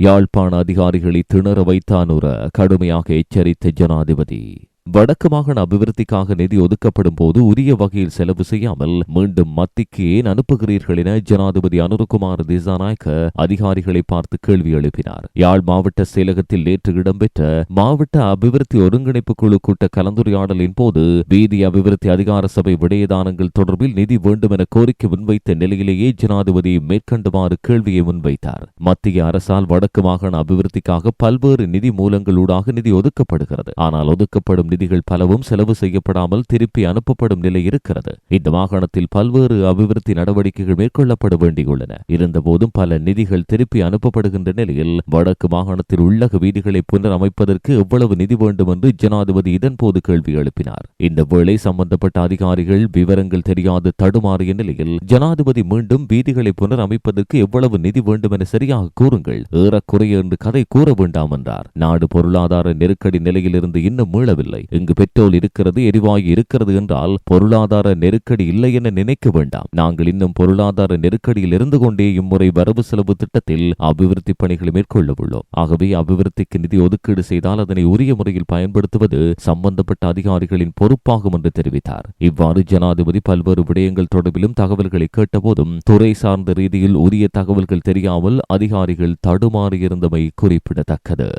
யாழ்ப்பாண அதிகாரிகளை திணற வைத்தானுர கடுமையாக எச்சரித்த ஜனாதிபதி. வடக்கு மாகாண அபிவிருத்திக்காக நிதி ஒதுக்கப்படும் போது உரிய வகையில் செலவு செய்யாமல் மீண்டும் மத்திக்கு ஏன் அனுப்புகிறீர்கள் என ஜனாதிபதி அனுரகுமார் திசாநாயக்க அதிகாரிகளை பார்த்து கேள்வி எழுப்பினார். யாழ் மாவட்ட செயலகத்தில் நேற்று இடம்பெற்ற மாவட்ட அபிவிருத்தி ஒருங்கிணைப்பு குழு கூட்ட கலந்துரையாடலின் போது வீதி அபிவிருத்தி அதிகார சபை விடயதானங்கள் தொடர்பில் நிதி வேண்டும் என கோரிக்கை முன்வைத்த நிலையிலேயே ஜனாதிபதி மேற்கண்டுமாறு கேள்வியை முன்வைத்தார். மத்திய அரசால் வடக்கு மாகாண அபிவிருத்திக்காக பல்வேறு நிதி மூலங்களூடாக நிதி ஒதுக்கப்படுகிறது. ஆனால் ஒதுக்கப்படும் நிதிகள் பலவும் செலவு செய்யப்படாமல் திருப்பி அனுப்பப்படும் நிலை இருக்கிறது. இந்த மாகாணத்தில் பல்வேறு அபிவிருத்தி நடவடிக்கைகள் மேற்கொள்ளப்பட வேண்டியுள்ளன. இருந்தபோதும் பல நிதிகள் திருப்பி அனுப்பப்படுகின்ற நிலையில் வடக்கு மாகாணத்தில் உள்ளக வீதிகளை புனரமைப்பதற்கு எவ்வளவு நிதி வேண்டும் என்று ஜனாதிபதி இதன்போது கேள்வி எழுப்பினார். இந்த வேளை சம்பந்தப்பட்ட அதிகாரிகள் விவரங்கள் தெரியாது தடுமாறிய நிலையில் ஜனாதிபதி மீண்டும் வீதிகளை புனரமைப்பதற்கு எவ்வளவு நிதி வேண்டும் என சரியாக கூறுங்கள் ஏறக்குறைய என்று கதை கூற வேண்டாம் என்றார். நாடு பொருளாதார நெருக்கடி நிலையிலிருந்து இன்னும் மீளவில்லை. இங்கு பெட்ரோல் இருக்கிறது எரிவாயு இருக்கிறது என்றால் பொருளாதார நெருக்கடி இல்லை என நினைக்க வேண்டாம். நாங்கள் இன்னும் பொருளாதார நெருக்கடியில் இருந்து கொண்டே இம்முறை வரவு செலவு திட்டத்தில் அபிவிருத்தி பணிகளை மேற்கொள்ள உள்ளோம். ஆகவே அபிவிருத்திக்கு நிதி ஒதுக்கீடு செய்தால் அதனை உரிய முறையில் பயன்படுத்துவது சம்பந்தப்பட்ட அதிகாரிகளின் பொறுப்பாகும் என்று தெரிவித்தார். இவ்வாறு ஜனாதிபதி பல்வேறு விடயங்கள் தொடர்பிலும் தகவல்களை கேட்டபோதும் துறை சார்ந்த ரீதியில் உரிய தகவல்கள் தெரியாமல் அதிகாரிகள் தடுமாறியிருந்தமை குறிப்பிடத்தக்கது.